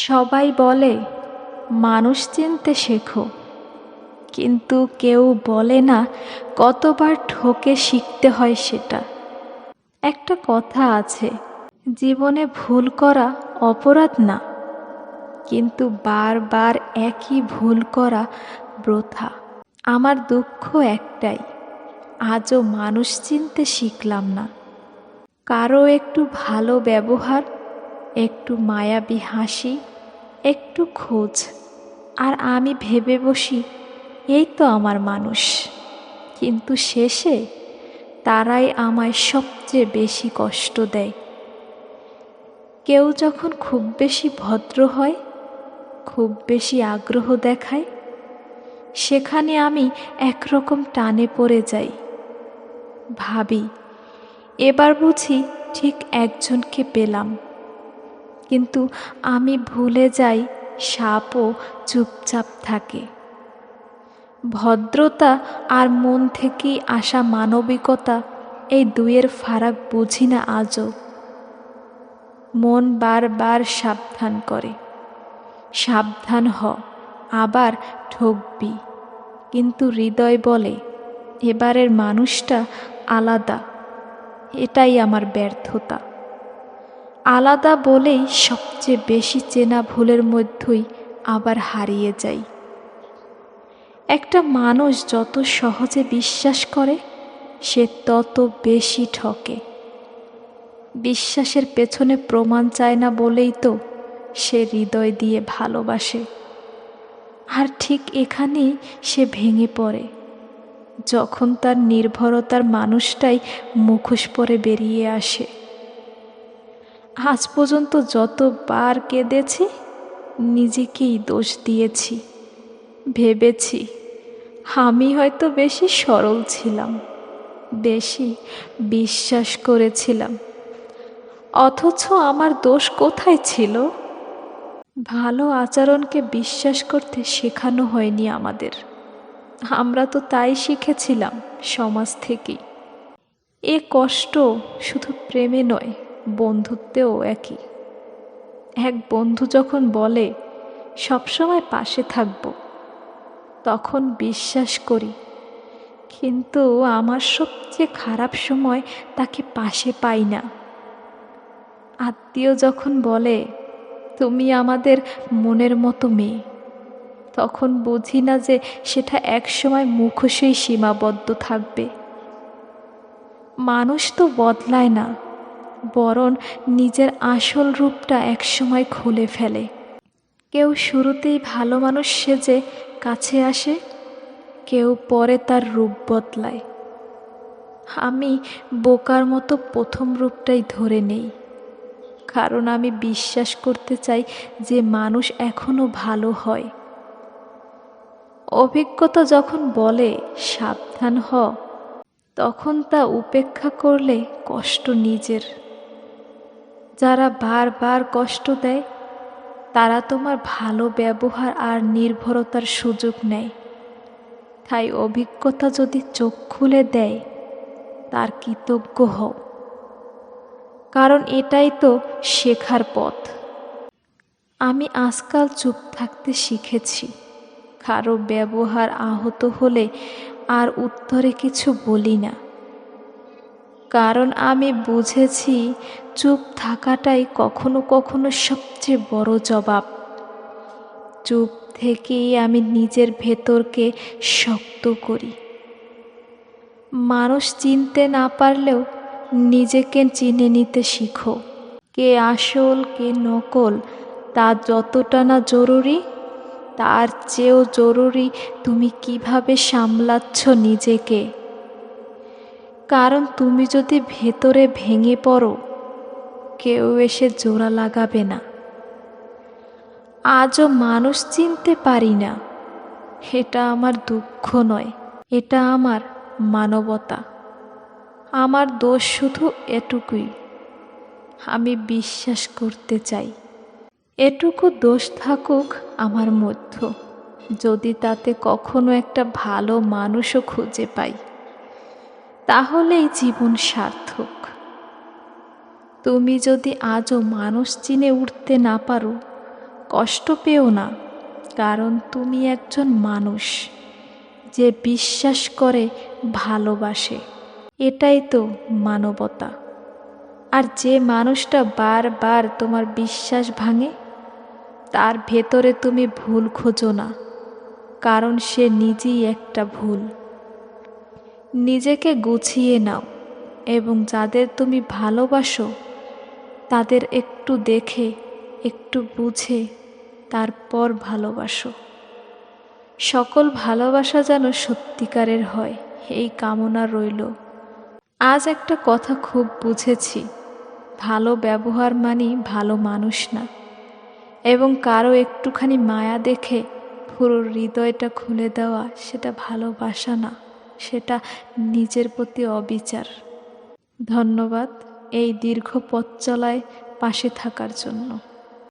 সবাই বলে, মানুষ চিনতে শেখো। কিন্তু কেউ বলে না, কতবার ঠকে শিখতে হয় সেটা। একটা কথা আছে, জীবনে ভুল করা অপরাধ না, কিন্তু বারবার একই ভুল করা ব্রথা আমার দুঃখ একটাই, আজও মানুষ চিনতে শিখলাম না। কারও একটু ভালো ব্যবহার, একটু মায়াবী হাসি একটু খোঁজ। আর আমি ভেবে বসি, এই তো আমার মানুষ। কিন্তু শেষে তারাই আমায় সবচেয়ে বেশি কষ্ট দেয়। কেউ যখন খুব বেশি ভদ্র হয়, খুব বেশি আগ্রহ দেখায়, সেখানে আমি একরকম টানে পড়ে যাই। ভাবি, এবার বুঝি ঠিক একজনকে পেলাম। কিন্তু আমি ভুলে যাই সাপও চুপচাপ থাকে। ভদ্রতা আর মন থেকেই আসা মানবিকতা এই দুয়ের ফারাক বুঝি না আজও। মন বারবার সাবধান করে। সাবধান হ, আবার ঠকবি। কিন্তু হৃদয় বলে, এবারের মানুষটা আলাদা। এটাই আমার ব্যর্থতা। আলাদা বলেই সবচেয়ে বেশি চেনা ভুলের মধ্যেই আবার হারিয়ে যাই। একটা মানুষ যত সহজে বিশ্বাস করে, সে তত বেশি ঠকে। বিশ্বাসের পেছনে প্রমাণ চায় না বলেই তো সে হৃদয় দিয়ে ভালোবাসে। আর ঠিক এখানেই সে ভেঙে পড়ে। যখন তার নির্ভরতার মানুষটাই মুখোশ পরে বেরিয়ে আসে। আজ পর্যন্ত যতবার কেঁদেছি, নিজেকেই দোষ দিয়েছি। ভেবেছি, আমি হয়তো বেশি সরল ছিলাম, বেশি বিশ্বাস করেছিলাম। অথচ আমার দোষ কোথায় ছিল? ভালো আচরণকে বিশ্বাস করতে শেখানো হয়নি আমাদের। আমরা তো তাই শিখেছিলাম সমাজ থেকেই। এ কষ্ট শুধু প্রেমে নয় বন্ধুত্বেও একই। এক বন্ধু যখন বলে সবসময় পাশে থাকব, তখন বিশ্বাস করি। কিন্তু আমার সবচেয়ে খারাপ সময় তাকে পাশে পাই না। আত্মীয় যখন বলে, তুমি আমাদের মনের মতো মেয়ে, তখন বুঝি না যে সেটা একসময় মুখোশেই সীমাবদ্ধ থাকবে। মানুষ তো বদলায় না। বরং নিজের আসল রূপটা একসময় খুলে ফেলে। কেউ শুরুতেই ভালো মানুষ সেজে কাছে আসে, কেউ পরে তার রূপ বদলায়। আমি বোকার মতো প্রথম রূপটাই ধরে নেই। কারণ আমি বিশ্বাস করতে চাই যে মানুষ এখনও ভালো হয়। অভিজ্ঞতা যখন বলে, সাবধান হ, তখন তা উপেক্ষা করলে কষ্ট নিজের। যারা বারবার কষ্ট দেয়, তারা তোমার ভালো ব্যবহার আর নির্ভরতার সুযোগ নেয়। তাই অভিজ্ঞতা যদি চোখ খুলে দেয়, তার কৃতজ্ঞ হও। কারণ এটাই তো শেখার পথ। আমি আজকাল চুপ থাকতে শিখেছি, কারও ব্যবহার আহত হলে আর উত্তরে কিছু বলি না। কারণ আমি বুঝেছি চুপ থাকাটাই কখনো কখনো সবচেয়ে বড় জবাব। চুপ থেকেই আমি নিজের ভেতরকে শক্ত করি। মানুষ চিনতে না পারলেও নিজেকে চিনে নিতে শিখো। কে আসল, কে নকল, তা যতটা না জরুরি, তার চেয়েও জরুরি তুমি কীভাবে সামলাচ্ছ নিজেকে। কারণ তুমি যদি ভেতরে ভেঙে পড়ো, কেউ এসে জোড়া লাগাবে না। আজও মানুষ চিনতে পারি না, এটা আমার দুঃখ নয়, এটা আমার মানবতা। আমার দোষ শুধু এটুকুই, আমি বিশ্বাস করতে চাই। এটুকু দোষ থাকুক আমার মধ্য, যদি তাতে কখনো একটা ভালো মানুষও খুঁজে পাই। তাহলেই জীবন সার্থক। তুমি যদি আজও মানুষ চিনে উঠতে না পারো, কষ্ট পেও না, কারণ তুমি একজন মানুষ যে বিশ্বাস করে, ভালোবাসে। এটাই তো মানবতা। আর যে মানুষটা বারবার তোমার বিশ্বাস ভাঙে, তার ভেতরে তুমি ভুল খোঁজো না, কারণ সে নিজেই একটা ভুল। নিজেকে গুছিয়ে নাও এবং যাদের তুমি ভালোবাসো, তাদের একটু দেখে, একটু বুঝে, তারপর ভালোবাসো। সকল ভালোবাসা যেন সত্যিকারের হয়, এই কামনা রইল। আজ একটা কথা খুব বুঝেছি, ভালো ব্যবহার মানি ভালো মানুষ না। এবং কারও একটুখানি মায়া দেখে পুরো হৃদয়টা খুলে দেওয়া, সেটা ভালোবাসা না। নিজের প্রতি অবিচার। ধন্যবাদ এই দীর্ঘ পথ চলায় পাশে থাকার জন্য।